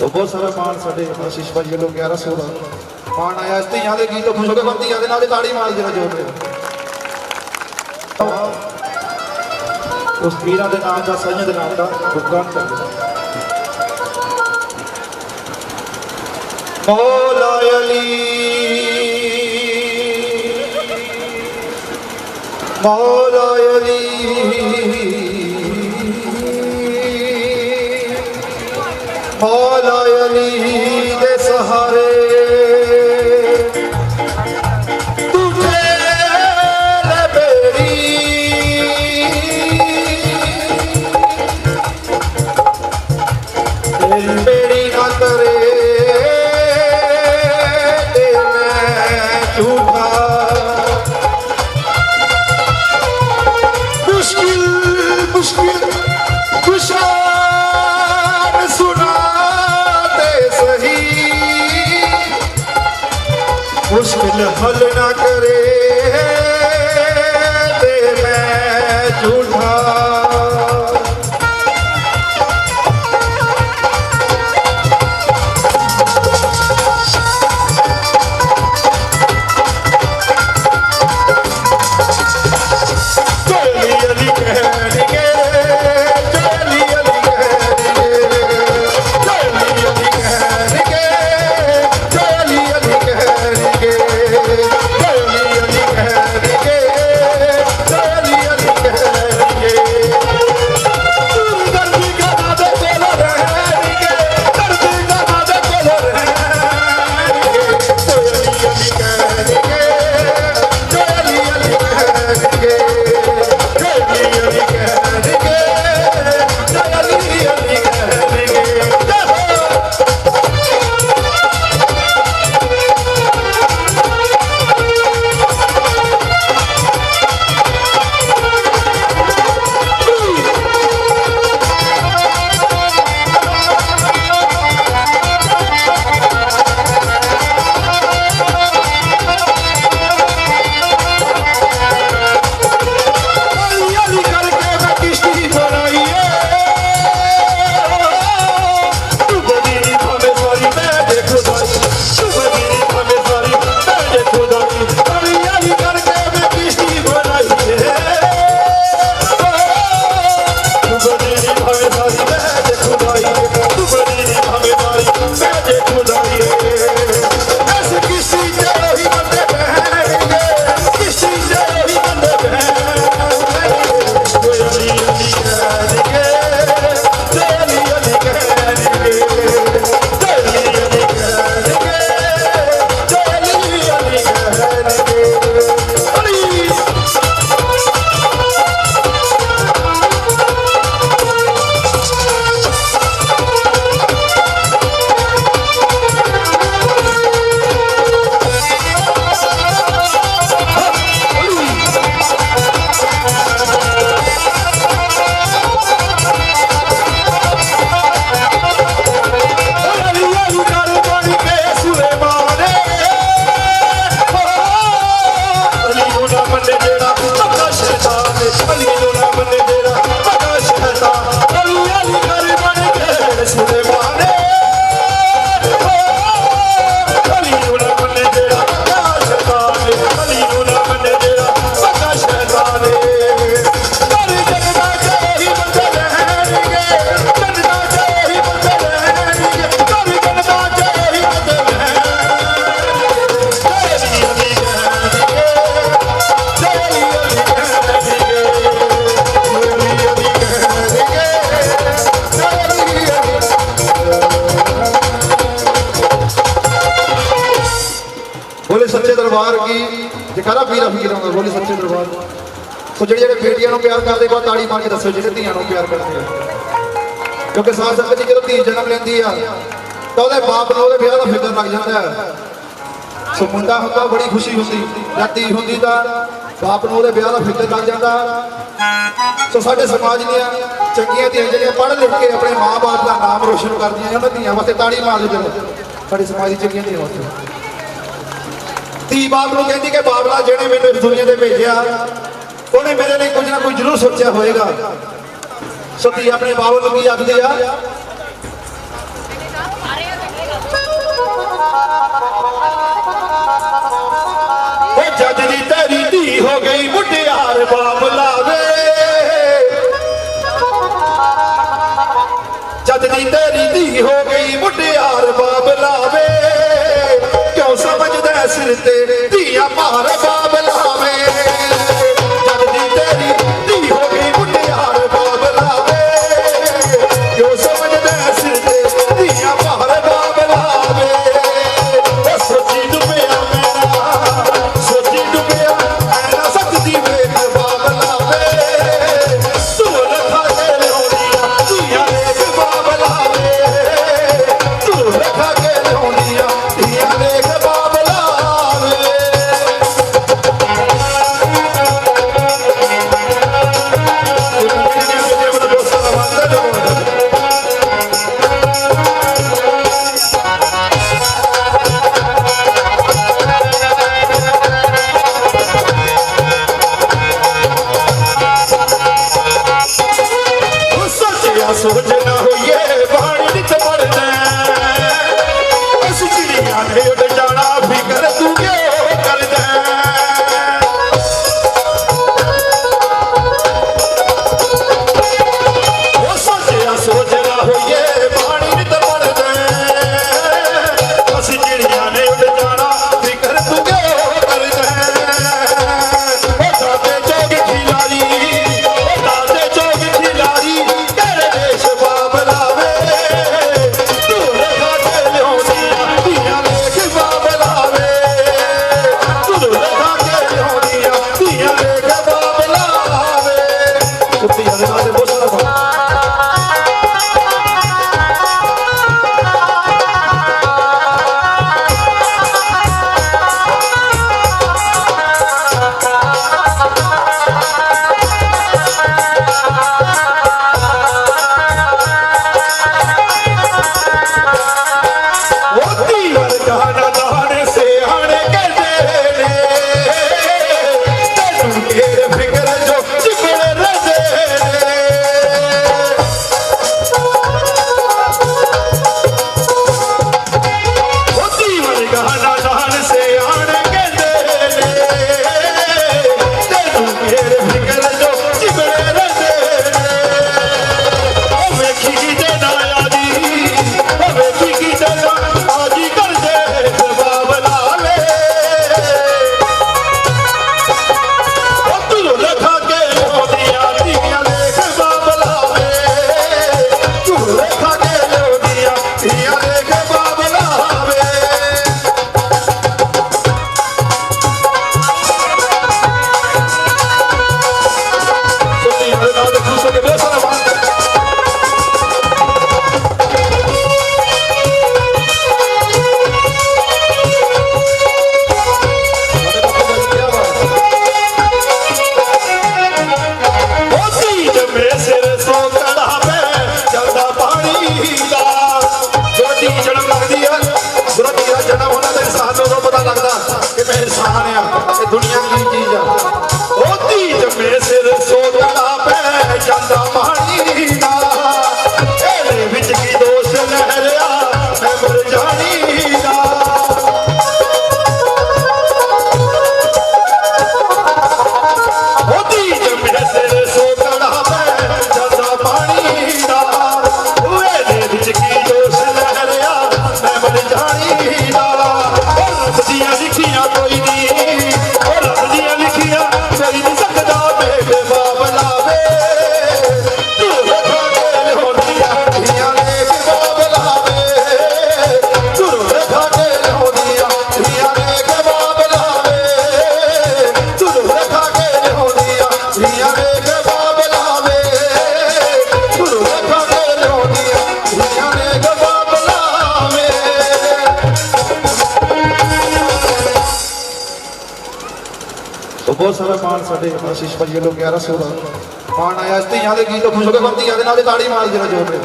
ਤੋ ਬਹੁਤ ਸਾਰਾ ਮਾਣ ਸਾਡੇ ਆਸ਼ੀਸ਼ ਭਾਜੀ ਵੱਲੋਂ 1100 ਦਾ ਮਾਣ ਆਇਆ। ਧੀਆਂ ਦੇ ਗੀਤ ਖੁਸ਼ ਬੰਦੀਆਂ ਦੇ ਨਾਲ ਤਾੜੀ ਮਾਰ ਜਰਾ ਜੋਰ ਦੇ ਉਸ ਵੀਰਾਂ ਦੇ ਨਾਮ ਦਾ, ਸਾਈਆਂ ਦੇ ਨਾਮ ਦਾ ਗੁਣਗਾਨ ਕਰਦੇ ਮੌਲਾ ਅਲੀ ਮੌਲਾ ਅਲੀ। ਮੌਲਾ ਅਲੀ মুশকিল হল না ਸੋ ਜਿਹੜੇ ਜਿਹੜੇ ਬੇਟੀਆਂ ਨੂੰ ਪਿਆਰ ਕਰਦੇ ਬਾਅਦ ਤਾੜੀ ਮਾਰ ਕੇ ਦੱਸੋ, ਜਿਹੜੇ ਧੀਆਂ ਨੂੰ ਪਿਆਰ ਕਰਦੇ ਆ। ਕਿਉਂਕਿ ਸਾਧ ਸੰਗਤ ਜੀ ਜਦੋਂ ਧੀ ਜਨਮ ਲੈਂਦੀ ਆ, ਤਾਂ ਉਹਦੇ ਬਾਪ ਨੂੰ ਉਹਦੇ ਵਿਆਹ ਦਾ ਫਿਕਰ ਲੱਗ ਜਾਂਦਾ ਹੈ ਸੋ ਮੁੰਡਾ ਹੁੰਦਾ ਬੜੀ ਖੁਸ਼ੀ ਹੁੰਦੀ। ਜਾਂ ਧੀ ਹੁੰਦੀ ਤਾਂ ਬਾਪ ਨੂੰ ਉਹਦੇ ਵਿਆਹ ਦਾ ਫਿਕਰ ਲੱਗ ਜਾਂਦਾ। ਸੋ ਸਾਡੇ ਸਮਾਜ ਦੀਆਂ ਚੰਗੀਆਂ ਧੀਆਂ ਜਿਹੜੀਆਂ ਪੜ੍ਹ ਲਿਖ ਕੇ ਆਪਣੇ ਮਾਂ-ਬਾਪ ਦਾ ਨਾਮ ਰੋਸ਼ਨ ਕਰਦੀਆਂ ਉਹਨਾਂ ਧੀਆਂ ਵਾਸਤੇ ਤਾੜੀ ਮਾਰ ਦਿਓ ਸਾਡੇ ਸਮਾਜ ਦੀ ਚੰਗੀਆਂ ਧੀਆਂ ਵਾਸਤੇ। ਧੀ ਬਾਪ ਨੂੰ ਕਹਿੰਦੀ ਕਿ ਬਾਬਲਾ ਜਿਹੜੇ ਮੈਨੂੰ ਇਸ ਦੁਨੀਆ ਤੇ ਭੇਜਿਆ ਉਹਨੇ ਮੇਰੇ ਲਈ ਕੁਝ ਨਾ ਕੁਝ ਜ਼ਰੂਰ ਸੋਚਿਆ ਹੋਵੇਗਾ ਸਤੀ ਆਪਣੇ ਬਾਬੂ ਨੂੰ ਕੀ ਆਖਦੇ ਆ? ਉਹ ਜੱਜ ਦੀ ਤੇਰੀ ਧੀ ਹੋ ਗਈ ਮੁੱਢਿਆਰ ਬਾਬਲਾ ਬਹੁਤ ਸਾਰਾ ਮਾਣ ਸਾਡੇ ਆਸ਼ੀਸ਼ ਭਾਈ ਵੱਲੋਂ 1100 ਦਾ ਮਾਣ ਆਇਆ, ਧੀਆਂ ਦੇ ਗੀਤ ਖੁਸ਼ ਹੋ ਕੇ ਬੰਦੀਆਂ ਦੇ ਨਾਲ ਤਾੜੀ ਮਾਰ ਜਰਾ ਜੋਰ ਦੇ